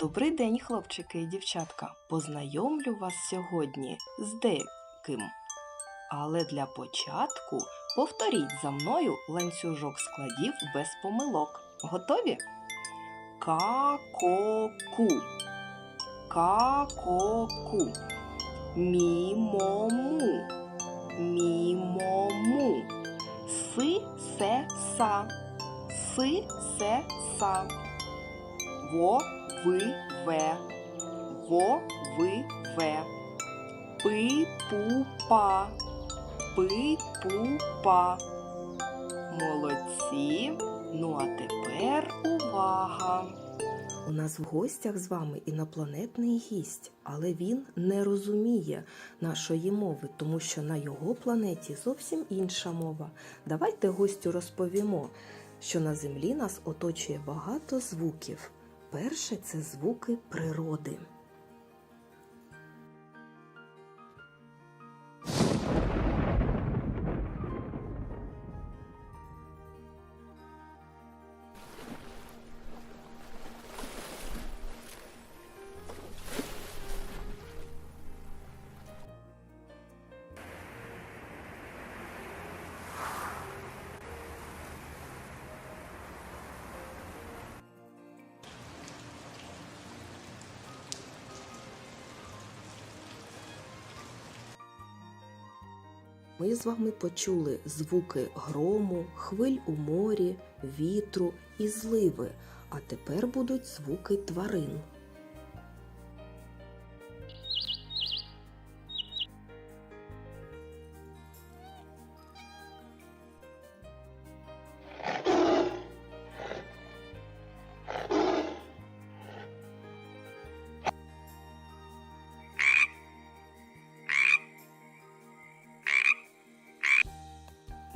Добрий день, хлопчики і дівчатка. Познайомлю вас сьогодні з деяким. Але для початку повторіть за мною ланцюжок складів без помилок. Готові? Ка-ко-ку. Ка-ко-ку. Мі-мо-му. Мі-мо-му. Си-се-са. Си-се-са. Во ви ве. Во ви ве. Пи пу па. Пи пу па. Молодці. Ну а тепер увага. У нас в гостях з вами інопланетний гість, але він не розуміє нашої мови, тому що на його планеті зовсім інша мова. Давайте гостю розповімо, що на землі нас оточує багато звуків. Перше це звуки природи. Ми з вами почули звуки грому, хвиль у морі, вітру і зливи, а тепер будуть звуки тварин.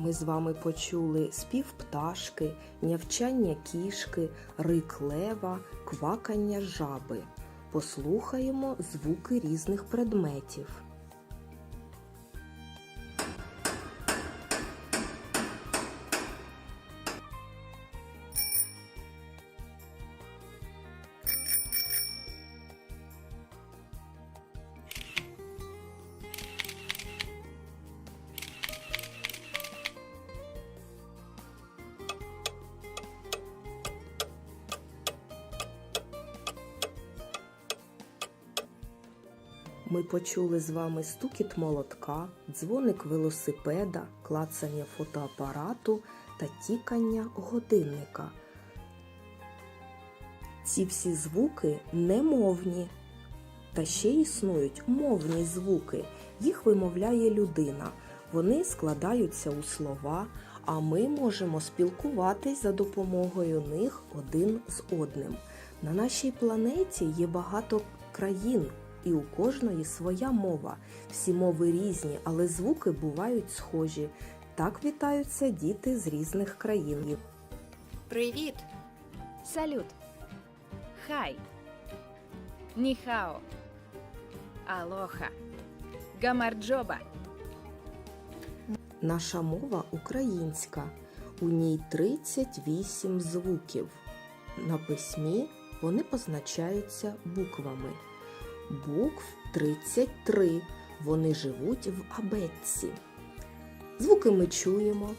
Ми з вами почули спів пташки, нявчання кішки, рик лева, квакання жаби. Послухаємо звуки різних предметів. Ми почули з вами стукіт молотка, дзвоник велосипеда, клацання фотоапарату та тікання годинника. Ці всі звуки немовні. Та ще існують мовні звуки. Їх вимовляє людина. Вони складаються у слова, а ми можемо спілкуватись за допомогою них один з одним. На нашій планеті є багато країн, і у кожної своя мова. Всі мови різні, але звуки бувають схожі. Так вітаються діти з різних країн. Привіт! Салют! Хай! Ніхао! Алоха! Гамарджоба! Наша мова українська. У ній 38 звуків. На письмі вони позначаються буквами. Букв 33. Вони живуть в абетці. Звуки ми чуємо,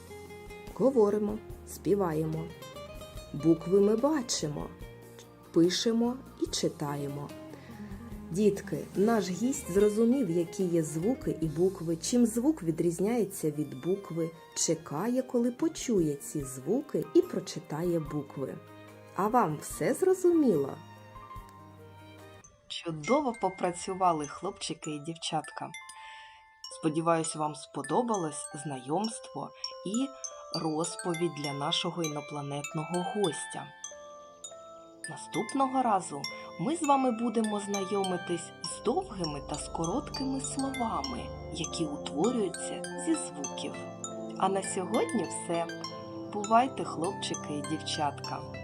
говоримо, співаємо. Букви ми бачимо, пишемо і читаємо. Дітки, наш гість зрозумів, які є звуки і букви, чим звук відрізняється від букви, чекає, коли почує ці звуки і прочитає букви. А вам все зрозуміло? Чудово попрацювали хлопчики і дівчатка. Сподіваюсь, вам сподобалось знайомство і розповідь для нашого інопланетного гостя. Наступного разу ми з вами будемо знайомитись з довгими та з короткими словами, які утворюються зі звуків. А на сьогодні все. Бувайте, хлопчики і дівчатка!